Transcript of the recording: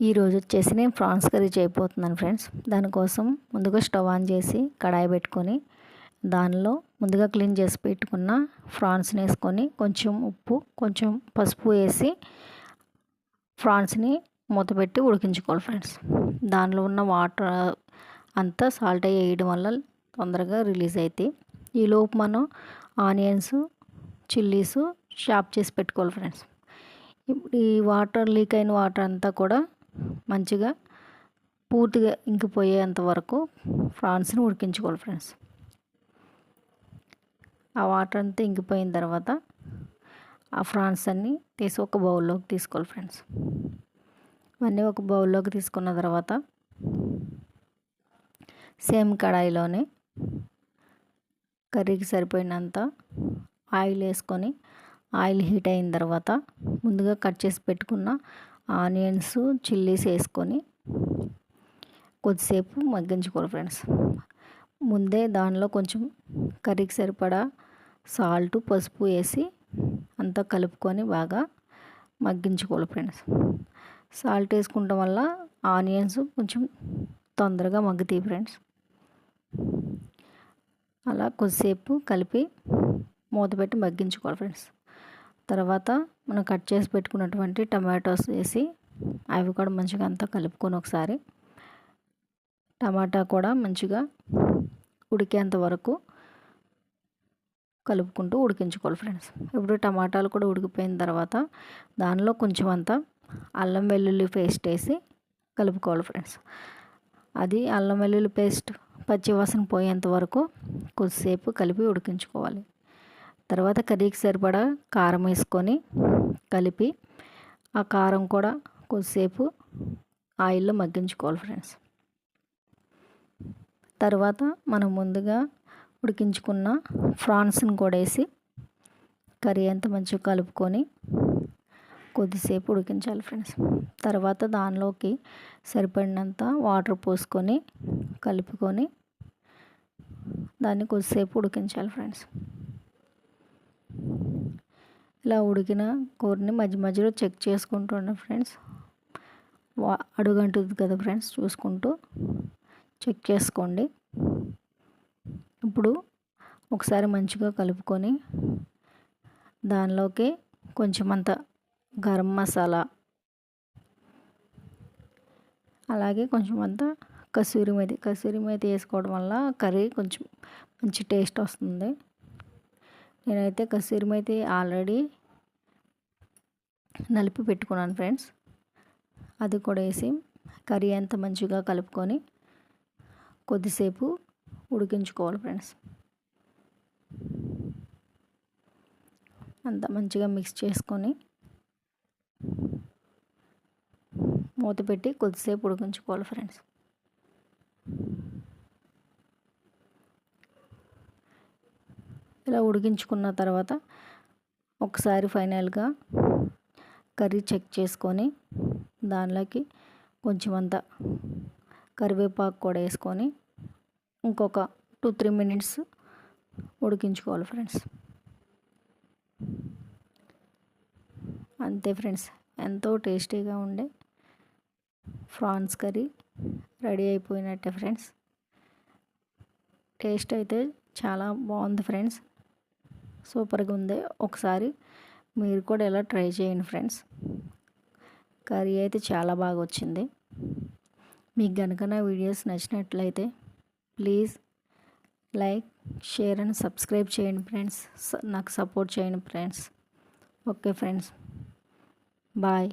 ఈరోజు వచ్చేసి నేను ప్రాన్స్ కర్రీ చేయబోతున్నాను ఫ్రెండ్స్. దానికోసం ముందుగా స్టవ్ ఆన్ చేసి కడాయి పెట్టుకొని దానిలో ముందుగా క్లీన్ చేసి పెట్టుకున్న ఫ్రాన్స్ని వేసుకొని కొంచెం ఉప్పు కొంచెం పసుపు వేసి ఫ్రాన్స్ని మూత పెట్టి ఉడికించుకోవాలి ఫ్రెండ్స్. దానిలో ఉన్న వాటర్ అంతా సాల్ట్ వేయడం వల్ల తొందరగా రిలీజ్ అవుతాయి ఈలోపు మనం ఆనియన్స్ చిల్లీస్ షాప్ చేసి పెట్టుకోవాలి ఫ్రెండ్స్. ఇప్పుడు ఈ వాటర్ లీక్ అయిన వాటర్ అంతా కూడా మంచిగా పూర్తిగా ఇంకిపోయేంత వరకు ఫ్రాన్స్ని ఉడికించుకోవాలి ఫ్రెండ్స్. ఆ వాటర్ అంతా ఇంకిపోయిన తర్వాత ఆ ఫ్రాన్స్ అన్నీ తీసి ఒక బౌల్లోకి తీసుకోవాలి ఫ్రెండ్స్. ఇవన్నీ ఒక బౌల్లోకి తీసుకున్న తర్వాత సేమ్ కడాయిలోనే కర్రీకి సరిపోయినంత ఆయిల్ వేసుకొని ఆయిల్ హీట్ అయిన తర్వాత ముందుగా కట్ చేసి పెట్టుకున్న ఆనియన్స్ చిల్లీస్ వేసుకొని కొద్దిసేపు మగ్గించుకోవాలి ఫ్రెండ్స్. ముందే దానిలో కొంచెం కర్రీకి సరిపడా సాల్ట్ పసుపు వేసి అంతా కలుపుకొని బాగా మగ్గించుకోవాలి ఫ్రెండ్స్. సాల్ట్ వేసుకుంటాం వల్ల ఆనియన్స్ కొంచెం తొందరగా మగ్గుతాయి ఫ్రెండ్స్. అలా కొద్దిసేపు కలిపి మూత పెట్టి మగ్గించుకోవాలి ఫ్రెండ్స్. తర్వాత మనం కట్ చేసి పెట్టుకున్నటువంటి టమాటోస్ వేసి అవి కూడా మంచిగా అంతా కలుపుకొని ఒకసారి. టమాటా కూడా మంచిగా ఉడికేంత వరకు కలుపుకుంటూ ఉడికించుకోవాలి ఫ్రెండ్స్. ఇప్పుడు టమాటాలు కూడా ఉడికిపోయిన తర్వాత దానిలో కొంచెం అంతా అల్లం వెల్లుల్లి పేస్ట్ వేసి కలుపుకోవాలి ఫ్రెండ్స్. అది అల్లం వెల్లుల్లి పేస్ట్ పచ్చివాసన పోయేంత వరకు కొద్దిసేపు కలిపి ఉడికించుకోవాలి. తర్వాత కర్రీకి సరిపడా కారం వేసుకొని కలిపి ఆ కారం కూడా కొద్దిసేపు ఆయిల్లో మగ్గించుకోవాలి ఫ్రెండ్స్. తర్వాత మనం ముందుగా ఉడికించుకున్న ఫ్రాన్స్ని కూడా వేసి కర్రీ అంతా మంచిగా కలుపుకొని కొద్దిసేపు ఉడికించాలి ఫ్రెండ్స్. తర్వాత దానిలోకి సరిపడినంత వాటర్ పోసుకొని కలుపుకొని దాన్ని కొద్దిసేపు ఉడికించాలి ఫ్రెండ్స్. ఇలా ఉడికిన కూరని మధ్య మధ్యలో చెక్ చేసుకుంటూ ఫ్రెండ్స్. అడుగంటుంది కదా ఫ్రెండ్స్ చూసుకుంటూ చెక్ చేసుకోండి. ఇప్పుడు ఒకసారి మంచిగా కలుపుకొని దానిలోకి కొంచెం అంత గరం మసాలా అలాగే కొంచెం అంత కసూరి మేతి కసూరి మేతి వేసుకోవడం వల్ల కర్రీ కొంచెం మంచి టేస్ట్ వస్తుంది. నేనైతే కసూరి మేతి ఆల్రెడీ నలిపి పెట్టుకున్నాను ఫ్రెండ్స్. అది కూడా వేసి కర్రీ అంతా మంచిగా కలుపుకొని కొద్దిసేపు ఉడికించుకోవాలి ఫ్రెండ్స్. అంతా మంచిగా మిక్స్ చేసుకొని మూత పెట్టి కొద్దిసేపు ఉడికించుకోవాలి ఫ్రెండ్స్. ఇలా ఉడికించుకున్న తర్వాత ఒకసారి ఫైనల్గా కర్రీ చెక్ చేసుకొని దానిలోకి కొంచెం అంత కరివేపాకు కూడా వేసుకొని ఇంకొక టూ త్రీ మినిట్స్ ఉడికించుకోవాలి ఫ్రెండ్స్. అంతే ఫ్రెండ్స్ ఎంతో టేస్టీగా ఉండే ఫ్రాన్స్ కర్రీ రెడీ అయిపోయినట్టే ఫ్రెండ్స్. టేస్ట్ అయితే చాలా బాగుంది ఫ్రెండ్స్. సూపర్గా ఉంది. ఒకసారి మీరు కూడా ఎలా ట్రై చేయండి ఫ్రెండ్స్. కర్రీ అయితే చాలా బాగా వచ్చింది. మీకు కనుక నా వీడియోస్ నచ్చినట్లయితే please like share and subscribe చేయండి ఫ్రెండ్స్. నాకు సపోర్ట్ చేయండి ఫ్రెండ్స్. Okay friends. బాయ్.